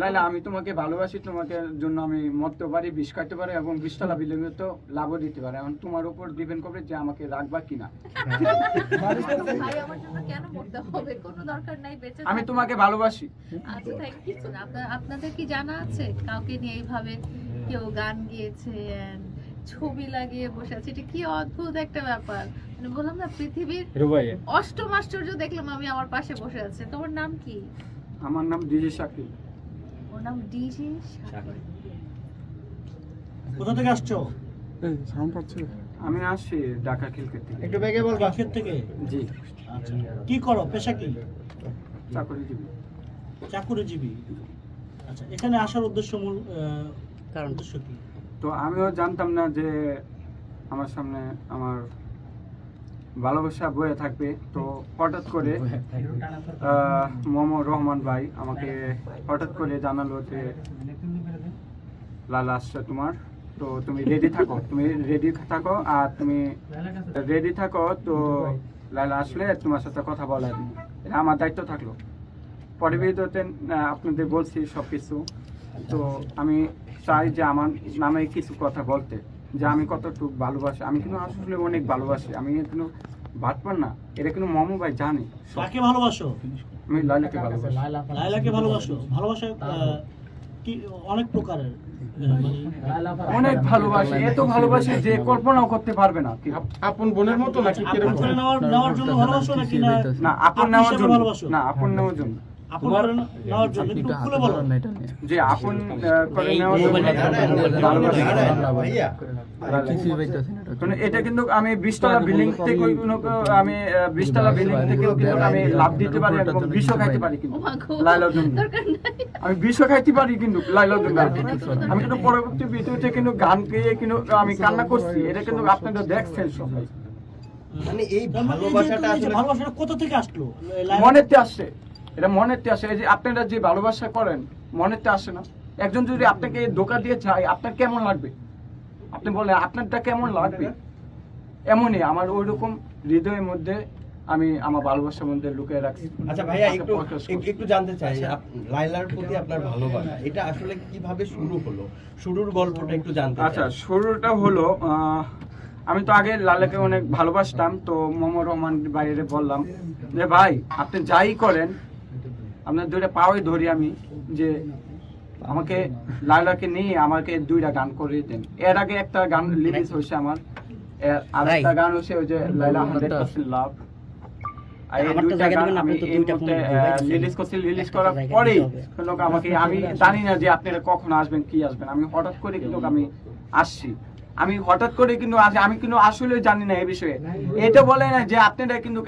লাইলা আমি তোমাকে ভালোবাসি তোমাকে জন্য আমি মরতে পারি বিষ খাইতে পারি এবং বিষতলা বিল্ডিং তো লাভও দিতে পারি। এখন তোমার উপর ডিপেন্ড করবে যে আমাকে রাখবা কিনা। ভাই আমার জন্য কেন মরতে হবে? কোনো দরকার নাই বেঁচে আমি তোমাকে ভালোবাসি। আচ্ছা আপনাদের কি জানা আছে? কাউকে নিয়ে এইভাবে কেউ গান গিয়েছে ছবি লাগিয়ে বসে আছে এটা কি অদ্ভুত একটা ব্যাপার? মানে বললাম না পৃথিবীর অষ্টম আশ্চর্য দেখলাম আমি আমার পাশে বসে আছে। তোমার নাম কি? আমার নাম ডিজে শাকিল ওর নাম ডিজে কোথা থেকে আসছো? আমি আসছি ঢাকা খিলকে থেকে। একটু বেগে বলবা ক্ষেত থেকে? জি। আচ্ছা। কি করো? পেশা কি? চাকরিজীবী। চাকুরিজীবী। আচ্ছা এখানে আসার উদ্দেশ্য মূল কারণ। উদ্দেশ্য কি? তো আমিও জানতাম না যে আমার সামনে আমার ভালোবাসা বয়ে থাকবে। তো হঠাৎ করে মোহাম্মদ রহমান ভাই আমাকে হঠাৎ করে জানালো যে লালা আসছে তোমার। তো তুমি রেডি থাকো তুমি রেডি থাকো আর তুমি রেডি থাকো। তো লালা আসলে তোমার সাথে কথা বলার এটা আমার দায়িত্ব থাকল। পরে ভিডিওতে আপনাদের বলছি সব কিছু তো আমি চাই যে আমার নামে কিছু কথা বলতে। যে আমি কতটুকু ভালোবাসি। আমি কিন্তু আসলে অনেক ভালোবাসি। আমি কিন্তু ভাটপার না। এটা কিন্তু মমো ভাই জানে। কাকে ভালোবাসো? আমি লাইলাকে ভালোবাসি। লাইলাকে ভালোবাসো? ভালোবাসা কি অনেক প্রকারের মানে অনেক ভালোবাসি। এত ভালোবাসি যে কল্পনাও করতে পারবে না। আপন বোনের মতো নাকি নেওয়ার জন্য ভালোবাসো নাকি না? আপন আপন নেওয়ার জন্য। ভালোবাসো? না আপন নেওয়ার জন্য। যে আপন এটা কিন্তু আমি বিশতলা বিল্ডিং থেকে আমি বিশতলা বিল্ডিং থেকেও কিন্তু আমি লাভ দিতে পারি এবং খাইতে পারি কিন্তু। লাইলার জন্য আমি বিষ খাইতে পারি কিন্তু লাইলার জন্য আমি কিন্তু পরবর্তী ভিডিওতে কিন্তু গান গেয়ে কিন্তু আমি কান্না করছি। এটা কিন্তু আপনারা দেখছেন সবাই। মানে এই মানে ভালোবাসাটা আসলে ভালোবাসাটা কোথা থেকে আসলো? মনেতে আসে এটা মনেতে আসে এই যে আপনারা যে ভালোবাসা করেন মনেতে আসে না। একজন যদি আপনাকে ধোকা দিয়ে যায় আপনার কেমন লাগবে? আপনি বলেন আপনারটা কেমন লাগবে? এমনই আমার ওই রকম হৃদয়ের মধ্যে আমি আমার ভালোবাসার মধ্যে লুকিয়ে রাখছি। আচ্ছা ভাইয়া একটু একটু জানতে চাই আপ- লাইলার প্রতি আপনার ভালোবাসা এটা আসলে কীভাবে শুরু হলো? শুরুর গল্পটা একটু জানতে আচ্ছা শুরুটা হলো আমি তো আগে লালাকে অনেক ভালোবাসতাম তো মোহাম্মদ রহমান বাইরে বললাম যে ভাই আপনি যাই করেন আপনার দুইটা পাওয়াই ধরি আমি যে আমাকে লালাকে নিয়ে আমাকে দুইটা গান করে দেন। এর আগে একটা গান লিরিক্স হয়েছে আমার। আর একটা গান হচ্ছে ওই যে লাইলা হান্ড্রেড পার্সেন্ট লাভ। আমাকে আমি জানি না যে আপনারা কখন আসবেন কি আসবেন। আমি হঠাৎ করে কিন্তু আমি আসছি। আমি হঠাৎ করে কিন্তু আমি কিন্তু আসলে জানি না এই বিষয়ে। এটা বলে না যে আপনারা কিন্তু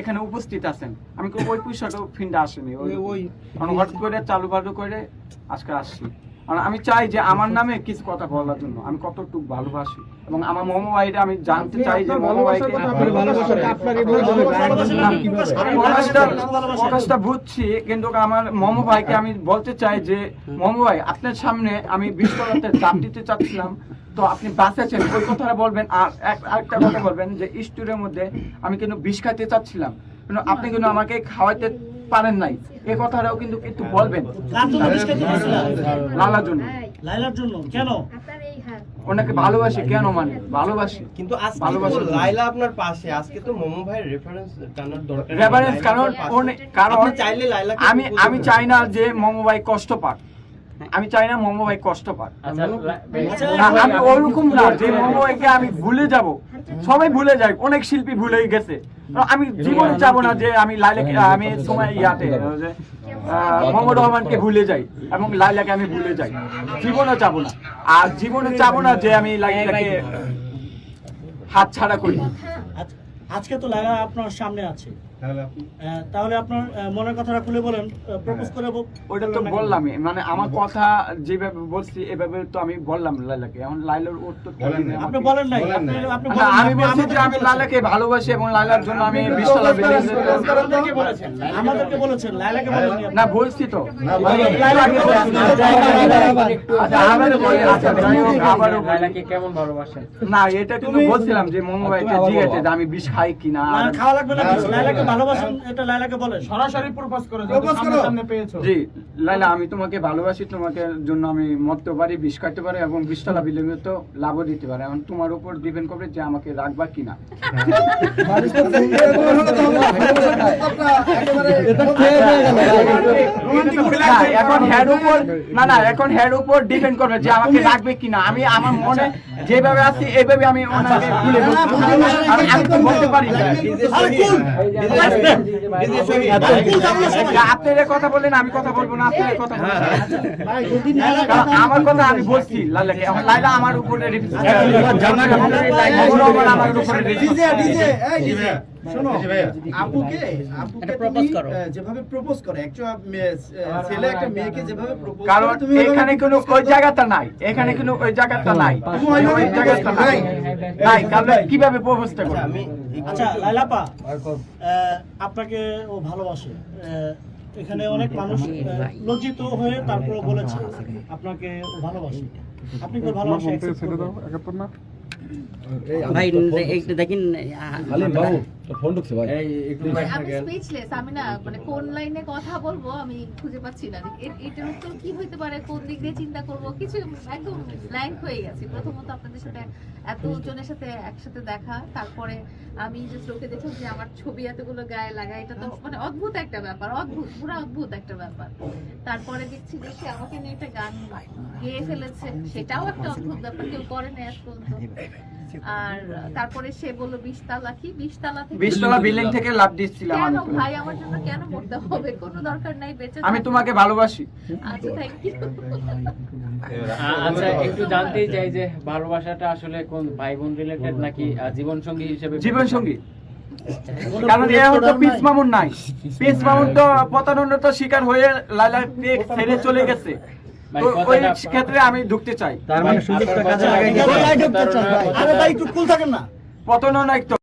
এখানে উপস্থিত আছেন। আমি কিন্তু ওই পয়সাটাও ফিন্ডা আসেনি। ওই ওই হঠাৎ করে চালু বালু করে আজকে আসছি। আর আমি চাই যে আমার নামে কিছু কথা বলার জন্য। আমি কতটুকু ভালোবাসি। এবং আমার মোমো ভাইটা আমি জানতে চাই যে মোমো ভাইকে প্রকাশটা প্রকাশটা বুঝছি কিন্তু আমার মোমো ভাইকে আমি বলতে চাই যে মোমো ভাই আপনার সামনে আমি বিশ্বরাতে চাপ দিতে চাচ্ছিলাম। তো আপনি বাঁচাচ্ছেন ওই কথাটা বলবেন আর এক- আরেকটা কথা বলবেন যে স্টুডিওর মধ্যে আমি কিন্তু বিষ খাইতে চাচ্ছিলাম। কিন্তু আপনি কিন্তু আমাকে খাওয়াইতে পারেন নাই। এই কথাটাও কিন্তু একটু বলবেন? লালার জন্য। লাইলার জন্য? কেন? ওনাকে ভালোবাসি কেন মানে? ভালোবাসি। কিন্তু ভালোবাসা। লাইলা আপনার পাশে আজকে তো মোমো ভাইয়ের রেফারেন্স টানার দরকার রেফারেন্স কারণ কারণ চাইলে লাইলাকে আমি আমি চাই না যে মোমো ভাই কষ্ট পাক। আমি চাই না মোমো ভাই কষ্ট পাক। আচ্ছা, আমি ওরকম না যে মোমো ভাইকে আমি ভুলে যাব সবাই ভুলে যায় অনেক শিল্পী ভুলে গেছে। আমি জীবনে যাব না যে আমি লাইলাকে আমি সময় ইয়াতে মোহাম্মদ রহমানকে ভুলে যাই এবং লাইলাকে আমি ভুলে যাই। জীবনে যাব না। আর জীবনে যাব না যে আমি লাইলাকে হাত ছাড়া করি। আজকে তো লাইলা আপনার সামনে আছে। তাহলে আপনার মনের কথাটা খুলে বলেন প্রপোজ করে ওটা তো বললামই মানে আমার কথা যেভাবে বলছি এভাবে তো আমি বললাম লাইলাকে এখন লাইলার উত্তর আপনি বলেন নাই আপনি আপনি না, বলেন আমি বলছি যে আমি লালাকে ভালোবাসি এবং লালার জন্য আমি বিশতলা বিল্ডিং আমাদেরকে বলেছেন লাইলাকে বলেননি না বলছি তো লাইলাকে। আচ্ছা, আচ্ছা, কেমন ভালোবাসেন না এটা কিন্তু বলছিলাম যে মোমো ভাইকে জিজ্ঞাসা যে আমি বিষ খাই কিনা খাওয়া লাগবে না। লাইলাকে ভালোবাসেন এটা লাইলাকে বলেন। সরাসরি প্রপোজ করো সামনে পেয়েছ। জি লাইলা আমি তোমাকে ভালোবাসি তোমাকে জন্য আমি মরতে পারি বিষ খাইতে পারি এবং বিশতলা বিল্ডিং তো লাভও দিতে পারি। এখন তোমার উপর ডিপেন্ড করবে যে আমাকে রাখবা কিনা। না, এখন হেড উপর না না এখন হেড উপর ডিপেন্ড করবে যে আমাকে রাখবে কিনা। আমি আমার মনে যেভাবে আছি এইভাবে আমি ওনাকে ভুলে আর আমি তো বলতে পারি। আপনারা কথা বললেন আমি কথা বলব না আপনারা কথা কারণ আমার কথা আমি বলছি লাইলাকে এখন লাইলা আমার উপরে আমার উপরে ডিজে ডিজে এই ডিজে। শোনো আপুকে আপুকে প্রপোজ করো। যেভাবে প্রপোজ করে অ্যাকচুয়ালি ছেলে একটা মেয়েকে যেভাবে প্রপোজ কারণ তুমি এখানে কোনো ওই জায়গাটা নাই এখানে কোনো ওই জায়গাটা নাই। ওই জায়গাটা নাই নাই কারণ কীভাবে প্রপোজটা করবে? আমি আচ্ছা লাইলাপা আপনাকে ও ভালোবাসে এখানে অনেক মানুষ লজ্জিত হয়ে তারপরে বলেছে আপনাকে ও ভালোবাসে। আপনি তো ভালোবাসে accept করবেন। ভাই একটু দেখেন আমি স্পিচলেস আমি না মানে কোন লাইনে কথা বলব আমি খুঁজে পাচ্ছি না। এটার উত্তর কি হইতে পারে কোন দিক দিয়ে চিন্তা করব কিছু একদম ব্ল্যাঙ্ক হয়ে গেছি। প্রথমত আপনাদের সাথে এত জনের সাথে একসাথে দেখা তারপরে আমি যে চোখে দেখলাম যে আমার ছবি এতগুলো গায়ে লাগা এটা তো মানে অদ্ভুত একটা ব্যাপার অদ্ভুত পুরো অদ্ভুত একটা ব্যাপার। তারপরে দেখছি যে সে আমাকে নিয়ে একটা গান গেয়ে ফেলেছে সেটাও একটা অদ্ভুত ব্যাপার কেউ করে না আজ পর্যন্ত। আর তারপরে সে বলল বিশ তালা কি? বিশ তালা থেকে বিশতলা বিল্ডিং থেকে লাভ দিচ্ছিলাম আমি ভাই আমার জন্য কেন মরতে হবে? কোনো দরকার নাই বেঁচে আমি তোমাকে ভালোবাসি। আচ্ছা থ্যাংক ইউ আচ্ছা একটু জানতেই চাই যে ভালোবাসাটা আসলে কোন ভাই বোন রিলেটেড নাকি জীবন সঙ্গী হিসেবে জীবন সঙ্গী কারণ এ হয়তো পিস মামুন নাই। পিস মামুন তো প্রতারণার তো শিকার হয়ে লাইলা ছেড়ে চলে গেছে। ওই ক্ষেত্রে আমি ঢুকতে চাই। তার মানে সুযোগটা কাজে লাগাই আরে ভাই একটু কুল থাকেন না। প্রতারণা তো।